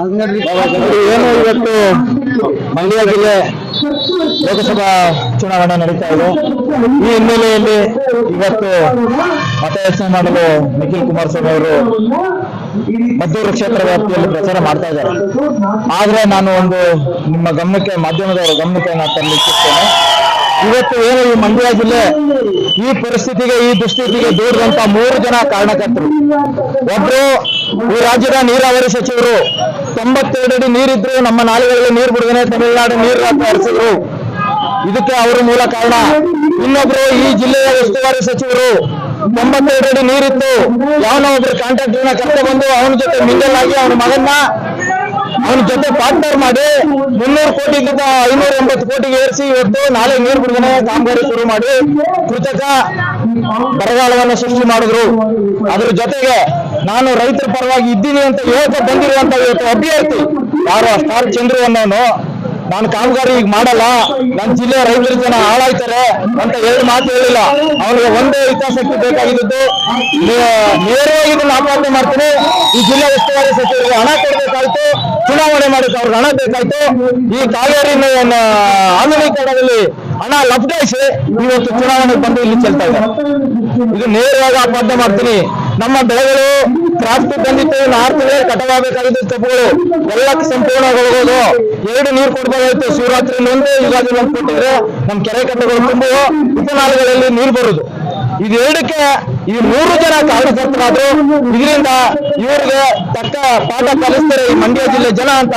ಏನು ಇವತ್ತು ಮಂಡ್ಯ ಜಿಲ್ಲೆ ಲೋಕಸಭಾ ಚುನಾವಣೆ ನಡೀತಾ ಇದೆ. ಈ ಹಿನ್ನೆಲೆಯಲ್ಲಿ ಇವತ್ತು ಮತಯಾಚನೆ ಮಾಡಲು ನಿಖಿಲ್ ಕುಮಾರಸ್ವಾಮಿ ಅವರು ಮದ್ದೂರು ಕ್ಷೇತ್ರ ವ್ಯಾಪ್ತಿಯಲ್ಲಿ ಪ್ರಚಾರ ಮಾಡ್ತಾ ಇದ್ದಾರೆ. ಆದ್ರೆ ನಾನು ಒಂದು ನಿಮ್ಮ ಗಮನಕ್ಕೆ, ಮಾಧ್ಯಮದವರ ಗಮನಕ್ಕೆ ನಾನು ತರಲಿಕ್ಕೆ ಇಚ್ಛಿಸ್ತೇನೆ. ಇವತ್ತು ಏನು ಈ ಮಂಡ್ಯ ಜಿಲ್ಲೆ ಈ ಪರಿಸ್ಥಿತಿಗೆ, ಈ ದುಸ್ಥಿತಿಗೆ ದೂರದಂತ ಮೂರು ಜನ ಕಾರಣಕರ್ತರು. ಒಬ್ರು ಈ ರಾಜ್ಯದ ನೀರಾವರಿ ಸಚಿವರು ತೊಂಬತ್ತೆರಡು ಅಡಿ ನೀರಿದ್ರು, ನಮ್ಮ ನಾಲೆಗಳಲ್ಲಿ ನೀರು ಬಿಡುಗಡೆ ತಮಿಳುನಾಡು ನೀರು ಹರಿಸಿದ್ರು. ಇದಕ್ಕೆ ಅವರು ಮೂಲ ಕಾರಣ. ಇನ್ನೊಬ್ರು ಈ ಜಿಲ್ಲೆಯ ಉಸ್ತುವಾರಿ ಸಚಿವರು, ತೊಂಬತ್ತೆರಡು ಅಡಿ ನೀರಿತ್ತು. ಯಾವನೋ ಒಬ್ರು ಕಾಂಟ್ರಾಕ್ಟರ್ನ ಕರ್ಕೊಂಡು ಬಂದು ಅವನ ಜೊತೆ ಮಿಂಗಲ್ ಆಗಿ ಅವನ ಮಗನ್ನ ಅವನ ಜೊತೆ ಪಾರ್ಟ್ನರ್ ಮಾಡಿ ಮುನ್ನೂರು ಕೋಟಿಗಿಂತ ಐನೂರ ಎಂಬತ್ತು ಕೋಟಿಗೆ ಏರಿಸಿ ಇವತ್ತು ನಾಳೆ ನೀರು ಬಿಡುಗಡೆ ಕಾಮಗಾರಿ ಶುರು ಮಾಡಿ ಕೃತಕ ಬರಗಾಲವನ್ನು ಸೃಷ್ಟಿ ಮಾಡಿದ್ರು. ಅದ್ರ ಜೊತೆಗೆ ನಾನು ರೈತರ ಪರವಾಗಿ ಇದ್ದೀನಿ ಅಂತ ಯುವಕ ಬಂದಿರುವಂತ ಇವತ್ತು ಅಭ್ಯರ್ಥಿ ಯಾರು? ಸ್ಟಾರ್ ಚಂದ್ರು ಅನ್ನೋನು. ನಾನು ಕಾಮಗಾರಿ ಈಗ ಮಾಡಲ್ಲ. ನನ್ನ ಜಿಲ್ಲೆಯ ರೈತರ ಜನ ಹಾಳಾಯ್ತಾರೆ ಅಂತ ಎರಡು ಮಾತು ಹೇಳಿಲ್ಲ. ಅವನಿಗೆ ಒಂದೇ ಹಿತಾಸಕ್ತಿ ಬೇಕಾಗಿದ್ದು ನೇರವಾಗಿ ಇದನ್ನ ಆಪಾದನೆ ಮಾಡ್ತೀನಿ. ಈ ಜಿಲ್ಲಾ ಉಸ್ತುವಾರಿ ಸಚಿವರಿಗೆ ಹಣ ಕೊಡಬೇಕಾಯ್ತು. ಚುನಾವಣೆ ಮಾಡಕ್ಕೆ ಅವ್ರಿಗೆ ಹಣ ಬೇಕಾಯ್ತು. ಈ ಕಾವೇರಿ ಆಧುನೀಕರಣದಲ್ಲಿ ಹಣ ಲಪಟಾಯಿಸಿ ಇವತ್ತು ಚುನಾವಣೆ ಬಂದು ಇಲ್ಲಿ ಚೆಲ್ತಾ ಇದ್ದಾರೆ. ಇದು ನೇರವಾಗಿ ಆಪಾದನೆ ಮಾಡ್ತೀನಿ. ನಮ್ಮ ಬೆಳೆಗಳು ಕ್ರಾಫ್ಟ್ ಬಂದಿತ್ತು, ನಾರ್ತ್ ಆರು ಕಟವಾಗಬೇಕಾಗಿದ್ದು ತಪ್ಪುಗಳು. ಎಲ್ಲಕ್ಕೆ ಸಂಪೂರ್ಣ ಸಂಪೂರ್ಣಗೊಳ್ಬೋದು. ಎರಡು ನೀರು ಕೊಡ್ಬೇಕಾಗಿತ್ತು ಶಿವರಾತ್ರಿ ಮುಂದೆ ಯುಗಾದಿ ಒಂದು ಕೊಟ್ಟಿದ್ರೆ ನಮ್ಮ ಕೆರೆ ಕಟ್ಟೆಗಳು ತುಂಬೋ ಉಪನಾಳಗಳಲ್ಲಿ ನೀರು ಬರುದು. ಇದೆರಡಕ್ಕೆ ಈ ಮೂರು ಜನ ಕಾರಣಕರ್ತರಾದ್ರು. ಇದರಿಂದ ಇವರಿಗೆ ತಕ್ಕ ಪಾಠ ಕಲಿಸ್ತಾರೆ ಈ ಮಂಡ್ಯ ಜಿಲ್ಲೆ ಜನ ಅಂತ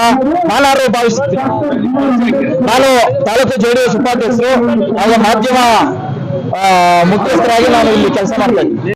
ನಾನಾರು ಭಾವಿಸುತ್ತೇನೆ ನಾನು ತಾಲೂಕು ಜೆಡಿಎಸ್ ಉಪಾಧ್ಯಕ್ಷರು ಹಾಗೂ ಮಾಧ್ಯಮ ಮುಖ್ಯಸ್ಥರಾಗಿ ನಾನು ಇಲ್ಲಿ ಕೆಲಸ ಮಾಡ್ತಾ ಇದ್ದೀನಿ.